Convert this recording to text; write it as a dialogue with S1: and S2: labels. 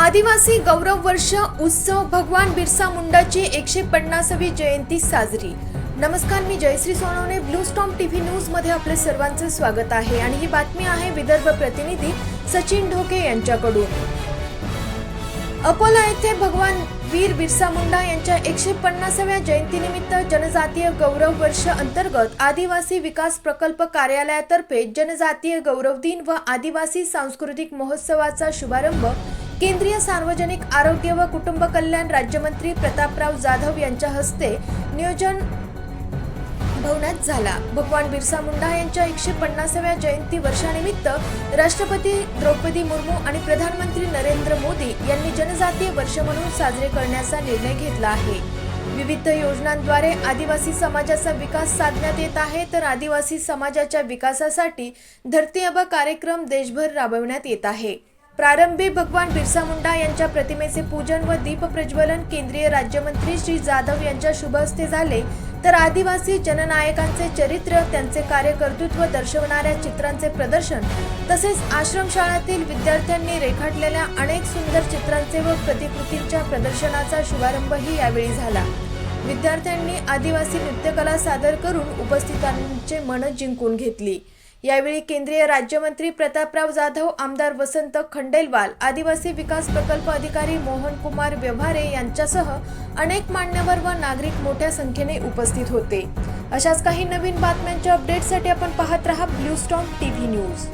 S1: आदिवासी गौरव वर्ष उत्सव भगवान बिरसा मुंडाची एकशे पन्नासावी जयंती साजरी. नमस्कार मी Jayashree Sonawane blue storm TV न्यूजमध्ये आपले सर्वांचे स्वागत आहे. आणि ही बातमी आहे विदर्भ प्रतिनिधी सचिन ढोके यांच्याकडून. अकोला येथे भगवान वीर बिरसा मुंडा यांच्या एकशे पन्नासाव्या जयंतीनिमित्त जनजातीय गौरव वर्ष अंतर्गत आदिवासी विकास प्रकल्प कार्यालयातर्फे जनजातीय गौरव दिन व आदिवासी सांस्कृतिक महोत्सवाचा शुभारंभ केंद्रीय सार्वजनिक आरोग्य व कुटुंब कल्याण राज्यमंत्री प्रतापराव जाधव यांच्या हस्ते नियोजन भवनात झाला. भगवान बिरसा मुंडा यांच्या एकशे पन्नासाव्या जयंती वर्षानिमित्त राष्ट्रपती द्रौपदी मुर्मू आणि प्रधानमंत्री नरेंद्र मोदी यांनी जनजातीय वर्ष म्हणून साजरे करण्याचा निर्णय घेतला आहे. विविध योजनांद्वारे आदिवासी समाजाचा विकास साधण्यात येत आहे तर आदिवासी समाजाच्या विकासासाठी धरती अब कार्यक्रम देशभर राबवण्यात येत आहे. प्रारंभी भगवान बिरसा मुंडा यांच्या प्रतिमेचे पूजन व दीप प्रज्वलन केंद्रीय राज्यमंत्री श्री जाधव यांच्या शुभ हस्ते झाले. तर आदिवासी जननायकांचे चरित्र त्यांचे कार्यकर्तृत्व दर्शवणाऱ्या चित्रांचे प्रदर्शन तसेच आश्रमशाळातील विद्यार्थ्यांनी रेखाटलेल्या अनेक सुंदर चित्रांचे व प्रतिकृतींच्या प्रदर्शनाचा शुभारंभही यावेळी झाला. विद्यार्थ्यांनी आदिवासी नृत्यकला सादर करून उपस्थितांचे मन जिंकून घेतली. यावेळी केंद्रीय राज्यमंत्री प्रतापराव जाधव आमदार वसंत खंडेलवाल आदिवासी विकास प्रकल्प अधिकारी मोहन कुमार व्यवहारे यांच्यासह अनेक मान्यवर व नागरिक मोठ्या संख्येने उपस्थित होते. अशाच काही नवीन बातम्यांच्या अपडेटसाठी आपण पाहत रहा ब्लू स्टॉम टीव्ही न्यूज.